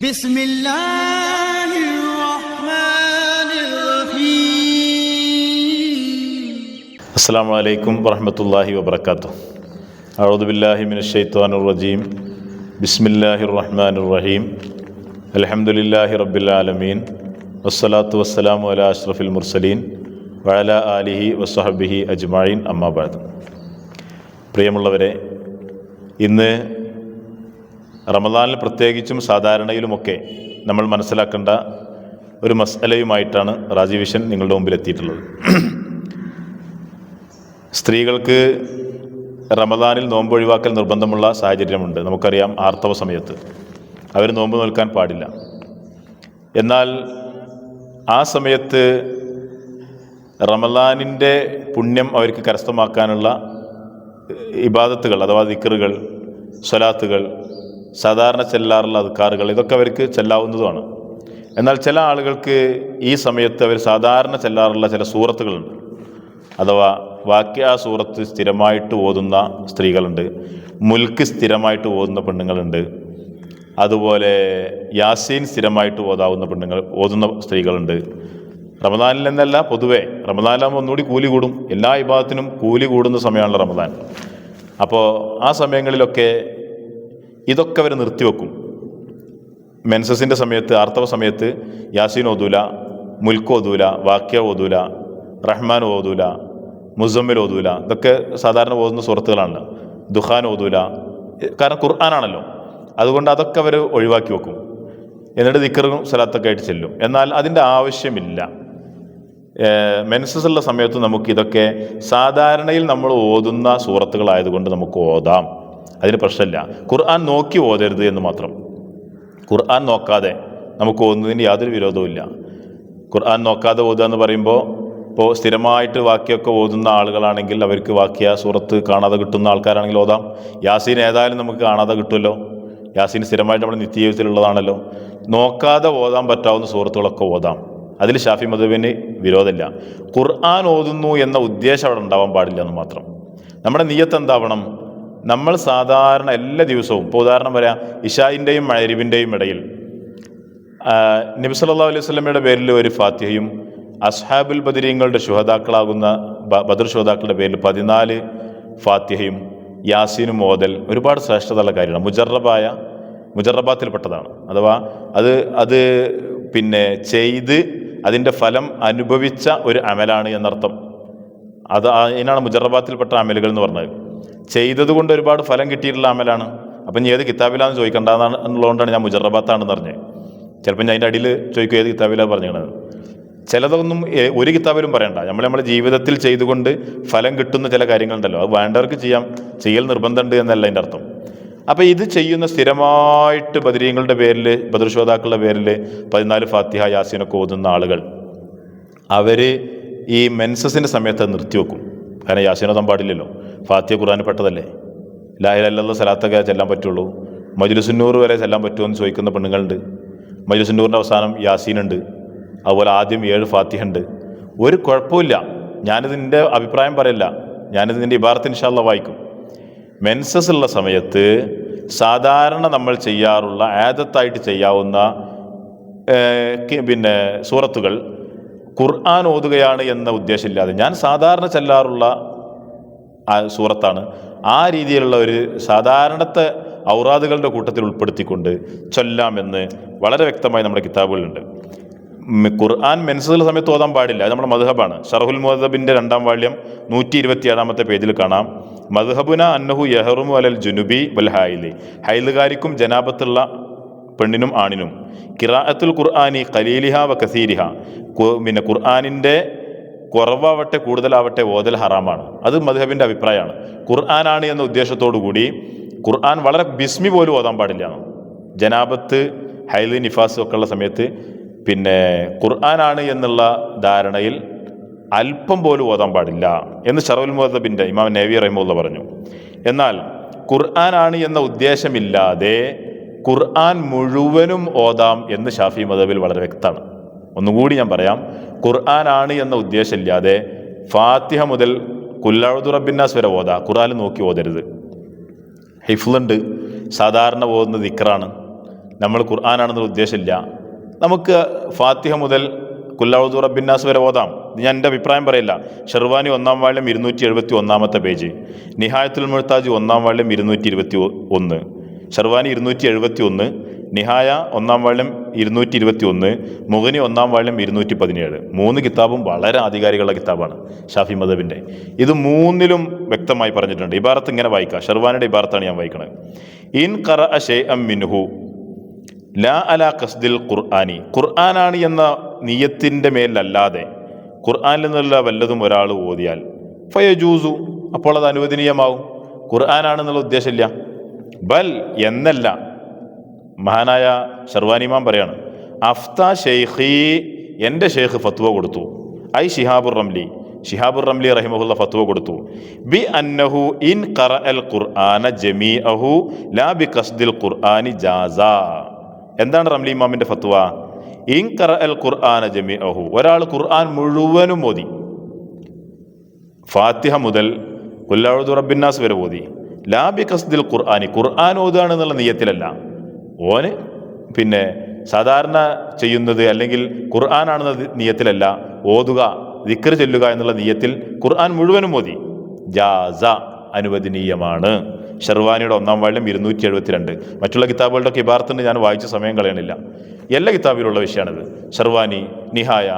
بسم الله الرحمن الرحيم അസ്സാം വലൈക്കും വറഹമത്തല്ലാഹി വബർക്കാത്തു അഴുദുബില്ലാഹി മിന ഷെയ്ത്താൻ റജീം ബിസ്മില്ലാഹി റഹ്മാൻ റഹീം അലഹമുല്ലാഹി റബ്ബിലാലമീൻ വസ്സലാത്തു വസ്സലാമു അല അഷ്റഫിൽ മുർസലീൻ വഅല ആലിഹി വസ്ഹബിഹി അജ്മായിൻ അമ്മാബാദ് പ്രിയമുള്ളവരെ ഇന്ന് റമദാനിൽ പ്രത്യേകിച്ചും സാധാരണയിലുമൊക്കെ നമ്മൾ മനസ്സിലാക്കേണ്ട ഒരു മസലയുമായിട്ടാണ് റാജീവിഷൻ നിങ്ങളുടെ മുമ്പിൽ എത്തിയിട്ടുള്ളത്. സ്ത്രീകൾക്ക് റമദാനിൽ നോമ്പ് ഒഴിവാക്കൽ നിർബന്ധമുള്ള സാഹചര്യമുണ്ട്. നമുക്കറിയാം ആർത്തവ സമയത്ത്. അവർ നോമ്പ് നോൽക്കാൻ പാടില്ല. എന്നാൽ ആ സമയത്ത് റമദാനിന്റെ പുണ്യം അവർക്ക് കരസ്ഥമാക്കാനുള്ള ഇബാദത്തുകൾ അഥവാ ദിക്കറുകൾ സ്വലാത്തുകൾ സാധാരണ ചെല്ലാറുള്ള അധികാറുകൾ ഇതൊക്കെ അവർക്ക് ചെല്ലാവുന്നതുമാണ്. എന്നാൽ ചില ആളുകൾക്ക് ഈ സമയത്ത് അവർ സാധാരണ ചെല്ലാറുള്ള ചില സൂറത്തുകളുണ്ട്. അഥവാ വാക്യ സൂറത്ത് സ്ഥിരമായിട്ട് ഓതുന്ന സ്ത്രീകളുണ്ട് മുൽക്ക് സ്ഥിരമായിട്ട് ഓതുന്ന പെണ്ണുങ്ങളുണ്ട് അതുപോലെ യാസീൻ സ്ഥിരമായിട്ട് ഓതാവുന്ന പെണ്ണുങ്ങൾ ഓതുന്ന സ്ത്രീകളുണ്ട്. റമദാനിൽ എന്നല്ല പൊതുവെ റമദാനിലാകുമ്പോൾ ഒന്നുകൂടി കൂലി കൂടും. എല്ലാ വിഭാഗത്തിനും കൂലി കൂടുന്ന സമയമാണല്ലോ റമദാൻ. അപ്പോൾ ആ സമയങ്ങളിലൊക്കെ ഇതൊക്കെ അവർ നിർത്തിവെക്കും മെൻസസിന്റെ സമയത്ത് ആർത്തവ സമയത്ത് യാസീൻ ഓതൂല മുൽക്ക് ഓതൂല വാക്യ ഓതൂല റഹ്മാൻ ഓതൂല മുസമ്മിൽ ഓതൂല ഇതൊക്കെ സാധാരണ ഓതുന്ന സുഹൃത്തുക്കളാണ്. ദുഹാൻ ഓതൂല കാരണം ഖുർആാനാണല്ലോ. അതുകൊണ്ട് അതൊക്കെ അവർ ഒഴിവാക്കി വെക്കും. എന്നിട്ട് ദിക്കറും സ്ഥലത്തൊക്കെ ആയിട്ട് ചെല്ലും. എന്നാൽ അതിന്റെ ആവശ്യമില്ല. മെൻസസ് ഉള്ള സമയത്ത് നമുക്ക് ഇതൊക്കെ സാധാരണയിൽ നമ്മൾ ഓതുന്ന സുഹൃത്തുക്കളായതുകൊണ്ട് നമുക്ക് ഓതാം. അതിന് പ്രശ്നമില്ല. ഖുർആൻ നോക്കി ഓതരുത് എന്ന് മാത്രം. ഖുർആൻ നോക്കാതെ നമുക്ക് ഓതുന്നതിന് യാതൊരു വിരോധവുമില്ല ഖുർആൻ നോക്കാതെ ഓതുക എന്ന് പറയുമ്പോൾ ഇപ്പോൾ സ്ഥിരമായിട്ട് വാക്യമൊക്കെ ഓതുന്ന ആളുകളാണെങ്കിൽ അവർക്ക് വാക്യ സൂറത്ത് കാണാതെ കിട്ടുന്ന ആൾക്കാരാണെങ്കിൽ ഓതാം. യാസീൻ ഏതായാലും നമുക്ക് കാണാതെ കിട്ടുമല്ലോ. യാസീൻ സ്ഥിരമായിട്ട് നമ്മുടെ നിത്യജീവിതത്തിലുള്ളതാണല്ലോ. നോക്കാതെ ഓതാൻ പറ്റാവുന്ന സൂറത്തുകളൊക്കെ ഓതാം. അതിൽ ഷാഫി മധുവിന് വിരോധമില്ല. ഖുർആൻ ഓതുന്നു എന്ന ഉദ്ദേശം അവിടെ ഉണ്ടാവാൻ പാടില്ല എന്ന് മാത്രം. നമ്മുടെ നീയത്ത് എന്താവണം? നമ്മൾ സാധാരണ എല്ലാ ദിവസവും ഇപ്പോൾ ഉദാഹരണം പറയാം ഇഷായിന്റെയും മഴരിവിന്റെയും ഇടയിൽ നബി സല്ലല്ലാഹു അലൈഹി സ്വലമയുടെ പേരിൽ ഒരു ഫാത്തിഹയും അസ്ഹാബുൽ ബദരീങ്ങളുടെ ശുഹതാക്കളാകുന്ന ബദർ ശുഹതാക്കളുടെ പേരിൽ പതിനാല് ഫാത്തിഹയും യാസീനും ഓതൽ ഒരുപാട് ശ്രേഷ്ഠതയുള്ള കാര്യമാണ് മുജറബായ മുജറബാത്തിൽപ്പെട്ടതാണ്. അഥവാ അത് അത് പിന്നെ ചെയ്ത് അതിന്റെ ഫലം അനുഭവിച്ച ഒരു അമലാണ് എന്നർത്ഥം. അത് അതിനാണ് മുജറബാത്തിൽപ്പെട്ട അമലുകൾ എന്ന് പറഞ്ഞത്. ചെയ്തത് കൊണ്ട് ഒരുപാട് ഫലം കിട്ടിയിട്ടുള്ള അമലാണ്. അപ്പം ഞാൻ ഏത് കിതാബിലാന്ന് ചോദിക്കണ്ടെന്നാണ് എന്നുള്ളതുകൊണ്ടാണ് ഞാൻ മുജറബാത്താണെന്ന് പറഞ്ഞത്. ചിലപ്പോൾ ഞാൻ അതിന്റെ അടിയിൽ ചോദിക്കും ഏത് കിതാബിലാണ് പറഞ്ഞത് ചിലതൊന്നും ഒരു കിതാബിലും പറയണ്ട. നമ്മൾ നമ്മുടെ ജീവിതത്തിൽ ചെയ്തുകൊണ്ട് ഫലം കിട്ടുന്ന ചില കാര്യങ്ങളുണ്ടല്ലോ. അത് വേണ്ടവർക്ക് ചെയ്യാം. ചെയ്യൽ നിർബന്ധമുണ്ട് എന്നല്ല അതിന്റെ അർത്ഥം. അപ്പോൾ ഇത് ചെയ്യുന്ന സ്ഥിരമായിട്ട് ബദരീങ്ങളുടെ പേരിൽ ബദർശോതാക്കളുടെ പേരിൽ പതിനാല് ഫാത്തിഹ യാസീനൊക്കെ ഓതുന്ന ആളുകൾ. അവർ ഈ മെൻസസിന്റെ സമയത്ത് നിർത്തിവെക്കും. കാരണം യാസീനോ ഓതാൻ പാടില്ലല്ലോ ഫാത്തിയ ഖുർആൻ പെട്ടതല്ലേ ലാഹിലല്ല സലാത്തൊക്കെ ചെല്ലാൻ പറ്റുള്ളൂ. മജുലുസുന്നൂർ വരെ ചെല്ലാൻ പറ്റുമോ എന്ന് ചോദിക്കുന്ന പെണ്ണുങ്ങളുണ്ട്. മജുലുസുന്നൂറിന്റെ അവസാനം യാസീനുണ്ട്. അതുപോലെ ആദ്യം ഏഴ് ഫാത്തിഹ ഉണ്ട് ഒരു കുഴപ്പമില്ല ഞാനിതിന്റെ അഭിപ്രായം പറയില്ല. ഞാനിതിന്റെ ഇബാറത്ത് ഇൻഷാല്ല വായിക്കും. മെൻസസ് ഉള്ള സമയത്ത് സാധാരണ നമ്മൾ ചെയ്യാറുള്ള ആദത്തായിട്ട് ചെയ്യാവുന്ന പിന്നെ സൂറത്തുകൾ ഖുർആൻ ഓതുകയാണ് എന്ന ഉദ്ദേശമില്ലാതെ ഞാൻ സാധാരണ ചെല്ലാറുള്ള സൂറത്താണ്. ആ രീതിയിലുള്ള ഒരു സാധാരണത്തെ ഔറാദുകളുടെ കൂട്ടത്തിൽ ഉൾപ്പെടുത്തിക്കൊണ്ട് ചൊല്ലാമെന്ന് വളരെ വ്യക്തമായി നമ്മുടെ കിതാബുകളിലുണ്ട്. ഉം, ഖുർആൻ മെൻസുള്ള സമയത്ത് ഓതാൻ പാടില്ല. അത് നമ്മുടെ മധുഹബാണ് ഷർഹുൽ മുഹദബിന്റെ രണ്ടാം വാള്യം നൂറ്റി ഇരുപത്തി ഏഴാമത്തെ പേജിൽ കാണാം. മധുഹബുന അന്നഹു യഹറുമു അലൽ ജുനുബി വൽ ഹായിലി. ഹൈലുകാരിക്കും ജനാപത്തുള്ള പെണ്ണിനും ആണിനും. കിറാഅത്തുൽ ഖുർആാനി കലീലിഹ വ കസീരിഹ. പിന്നെ ഖുർആാനിന്റെ കുറവാവട്ടെ കൂടുതലാവട്ടെ ഓതൽ ഹറാമാണ്. അത് മധുഹബിന്റെ അഭിപ്രായമാണ്. ഖുർആനാണ് എന്ന ഉദ്ദേശത്തോടു കൂടി ഖുർആൻ വളരെ ബിസ്മി പോലും ഓതാൻ പാടില്ല. ജനാബത്ത് ഹൈലി നിഫാസ് ഒക്കെ ഉള്ള സമയത്ത് പിന്നെ ഖുർആനാണ് എന്നുള്ള ധാരണയിൽ അല്പം പോലും ഓതാൻ പാടില്ല എന്ന് ഷറവുൽ മുഹദബിന്റെ ഇമാം നേവി റഹിമുള്ള പറഞ്ഞു. എന്നാൽ ഖുർആനാണ് എന്ന ഉദ്ദേശമില്ലാതെ ഖുർആൻ മുഴുവനും ഓതാം എന്ന് ഷാഫി മദബിൽ വളരെ വ്യക്തമാണ്. ഒന്നുകൂടി ഞാൻ പറയാം ഖുർആനാണ് എന്ന ഉദ്ദേശമില്ലാതെ ഫാത്തിഹ മുതൽ കുല്ലാഴുദുറബിന്നാസ് വരെ ഓതാ ഖുർആൻ നോക്കി ഓതരുത്. ഹിഫ്ലുണ്ട് സാധാരണ ഓതുന്ന ദിക്റാണ്. നമ്മൾ ഖുർആനാണെന്നൊരു ഉദ്ദേശമില്ല. നമുക്ക് ഫാത്തിഹ മുതൽ കുല്ലാവുദു റബിന്നാസ് വരെ ഓതാം. ഇത് ഞാൻ എന്റെ അഭിപ്രായം പറയില്ല. ഷെർവാനി ഒന്നാം വാള്യം ഇരുന്നൂറ്റി എഴുപത്തി ഒന്നാമത്തെ പേജ് നിഹായത്തുൽ മുഴ്താജ് ഒന്നാം വാള്യം ഇരുന്നൂറ്റി ഇരുപത്തി ഒന്ന്. ഷെർവാനി ഇരുന്നൂറ്റി എഴുപത്തി ഒന്ന് നിഹായ ഒന്നാം വാള്യം ഇരുന്നൂറ്റി ഇരുപത്തി ഒന്ന് മുഗനി ഒന്നാം വാള്യം ഇരുന്നൂറ്റി പതിനേഴ് മൂന്ന് കിതാബും വളരെ ആധികാരികളുടെ കിതാബാണ് ഷാഫി മദബിന്റെ. ഇത് മൂന്നിലും വ്യക്തമായി പറഞ്ഞിട്ടുണ്ട്. ഇബാറത്ത് ഇങ്ങനെ വായിക്കാം. ഷെർവാനിയുടെ ഇബാറത്താണ് ഞാൻ വായിക്കുന്നത് ഇൻ കറ അഷേ എം മിൻഹു ലാ അല കസ്ദിൽ ഖുർആാനി. ഖുർആനാണ് എന്ന നിയത്തിന്റെ മേലല്ലാതെ ഖുർആാനിൽ നിന്നുള്ള വല്ലതും ഒരാൾ ഓതിയാൽ ഫയജൂസു അപ്പോൾ അത് അനുവദനീയമാവും ഖുർആനാണെന്നുള്ള ഉദ്ദേശമില്ല. ബൽ എന്നല്ല. മഹാനായ ഷർവാനിമാൻ പറയാണ് അഫ്ത ഷെയ്ഖി എന്റെ ഷെയ്ഖ് ഫത്വ കൊടുത്തു. ഐ ഷിഹാബുർ റംലി. ഷിഹാബുർ റംലി റഹിമഹുല്ല ഫത്വ കൊടുത്തു. ബി അന്നഹു ഇൻ ഖറ അൽ ഖുർആന ജമീ അഹു ലാ ബി കസ്ദിൽ ഖുർആനി ജാസ. എന്താണ് റംലി ഇമാമിന്റെ ഫത്വ? ഇൻ ഖറ അൽ ഖുർആന ജമീ അഹു ഒരാൾ ഖുർആൻ മുഴുവനും ഓതി. ഫാത്തിഹ മുതൽ കുല്ലാഴുദു റബ്ബിന്നാസ് വരെ ഓതി. ലാബി കസ്ദിൽ ഖുർആാനി. ഖുർആൻ ഓതുകയാണ് എന്നുള്ള നെയ്യത്തിലല്ല ഓന് പിന്നെ സാധാരണ ചെയ്യുന്നത് അല്ലെങ്കിൽ ഖുർആനാണെന്ന നിയത്തിലല്ല. ഓതുക ദിക്കർ ചെല്ലുക എന്നുള്ള നിയത്തിൽ ഖുർആൻ മുഴുവനും ഓതി. ജാസ അനുവദനീയമാണ്. ഷെർവാനിയുടെ ഒന്നാം വാള്യം ഇരുന്നൂറ്റി എഴുപത്തിരണ്ട് മറ്റുള്ള കിതാബുകളുടെ ഇബാർത്തിന് ഞാൻ വായിച്ച സമയം കളയണില്ല. എല്ലാ കിതാബിലുള്ള വിഷയമാണിത്. ഷെർവാനി നിഹായ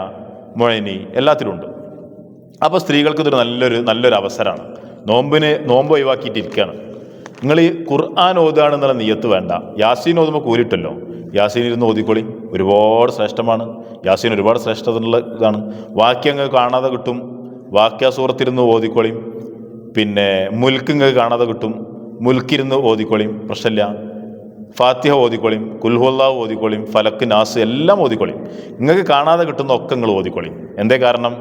മൊഴനി എല്ലാത്തിലുമുണ്ട് അപ്പോൾ സ്ത്രീകൾക്ക് ഇതൊരു നല്ലൊരു നല്ലൊരു അവസരമാണ് നോമ്പിന് നോമ്പ് ഒഴിവാക്കിയിട്ടിരിക്കുകയാണ്. നിങ്ങൾ ഈ ഖുർആൻ ഓതുകയാണെന്നുള്ള നീയത്ത് വേണ്ട. യാസീൻ ഓതുമ്പോൾ കൂലിട്ടല്ലോ. യാസീൻ ഇരുന്ന് ഓതിക്കൊളി. ഒരുപാട് ശ്രേഷ്ഠമാണ്. യാസീൻ ഒരുപാട് ശ്രേഷ്ഠതയുള്ള ഇതാണ്. വാക്യങ്ങൾ കാണാതെ കിട്ടും. വാക്യാസൂറത്തിരുന്ന് ഓതിക്കൊളിയും പിന്നെ മുൽക്കിങ്ങൾ കാണാതെ കിട്ടും. മുൽക്കിരുന്ന് ഓതിക്കൊളിയും പ്രശ്നമില്ല. ഫാത്തിഹ ഓതിക്കൊളിയും കുൽഹുല്ലാവ് ഓതിക്കൊളിയും ഫലക്ക് നാസ് എല്ലാം ഓതിക്കൊളിയും നിങ്ങൾക്ക് കാണാതെ കിട്ടുന്ന ഒക്കെ നിങ്ങൾ ഓതിക്കൊളിയും എന്തേ കാരണം?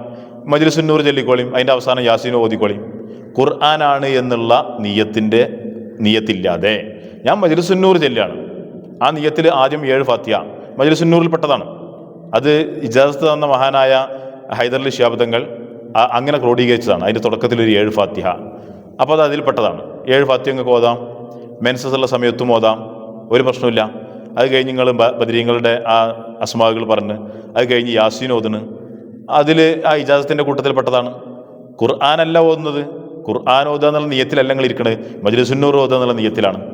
മജ്ലിസുന്നൂർ ചൊല്ലിക്കോളിയും അതിന്റെ അവസാനം യാസീൻ ഓതിക്കൊളിയും ഖുർആനാണ് എന്നുള്ള നീയത്തിന്റെ നീയത്തില്ലാതെ. ഞാൻ മജ്ലിസുന്നൂർ ചെല്ലാണ് ആ നീയത്തിൽ ആദ്യം ഏഴ് ഫാത്തിയ മജ്ലിസുന്നൂറിൽപ്പെട്ടതാണ്. അത് ഇജാസത്ത് തന്ന മഹാനായ ഹൈദർലി ശാബ്ദങ്ങൾ അങ്ങനെ ക്രോഡീകരിച്ചതാണ്. അതിന്റെ തുടക്കത്തിൽ ഒരു ഏഴ് ഫാത്തിഹ. അപ്പോൾ അത് അതിൽപ്പെട്ടതാണ്. ഏഴ് ഫാത്തിഹ നിങ്ങൾക്ക് ഓതാം. മെൻസസ് ഉള്ള സമയത്തും ഓതാം. ഒരു പ്രശ്നമില്ല അത് കഴിഞ്ഞ് നിങ്ങൾ ബദരീങ്ങളുടെ ആ അസ്മാവുകൾ പറഞ്ഞ് അത് കഴിഞ്ഞ് യാസീൻ ഓതുന്നു. അതിൽ ആ ഇജാസത്തിന്റെ കൂട്ടത്തിൽപ്പെട്ടതാണ്. ഖുർആാനല്ല ഓതുന്നത്. ഖുർആൻ ഓതുക എന്നുള്ള നീയത്തിലല്ല നിങ്ങൾ ഇരിക്കണത്. മജ്ലിസുന്നൂർ ഓതുക എന്നുള്ള നീയത്തിലാണ്.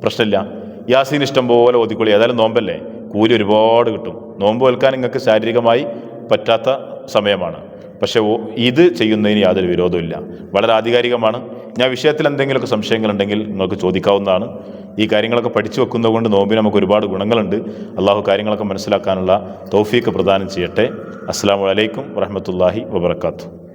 പ്രശ്നമില്ല. യാസീൻ ഇഷ്ടം പോലെ ഓതിക്കൊള്ളി. ഏതായാലും നോമ്പല്ലേ? കൂലി ഒരുപാട് കിട്ടും. നോമ്പ് വെൽക്കാൻ നിങ്ങൾക്ക് ശാരീരികമായി പറ്റാത്ത സമയമാണ്. പക്ഷേ ഇത് ചെയ്യുന്നതിന് യാതൊരു വിരോധമില്ല വളരെ ആധികാരികമാണ്. ഞാൻ വിഷയത്തിൽ എന്തെങ്കിലുമൊക്കെ സംശയങ്ങളുണ്ടെങ്കിൽ നിങ്ങൾക്ക് ചോദിക്കാവുന്നതാണ്. ഈ കാര്യങ്ങളൊക്കെ പഠിച്ചു വെക്കുന്നത് കൊണ്ട് നോമ്പിന് നമുക്ക് ഒരുപാട് ഗുണങ്ങളുണ്ട്. അള്ളാഹു കാര്യങ്ങളൊക്കെ മനസ്സിലാക്കാനുള്ള തൗഫീക്ക് പ്രദാനം ചെയ്യട്ടെ. അസ്സാം വലൈക്കും വറഹമത്തല്ലാഹി വബർക്കാത്തു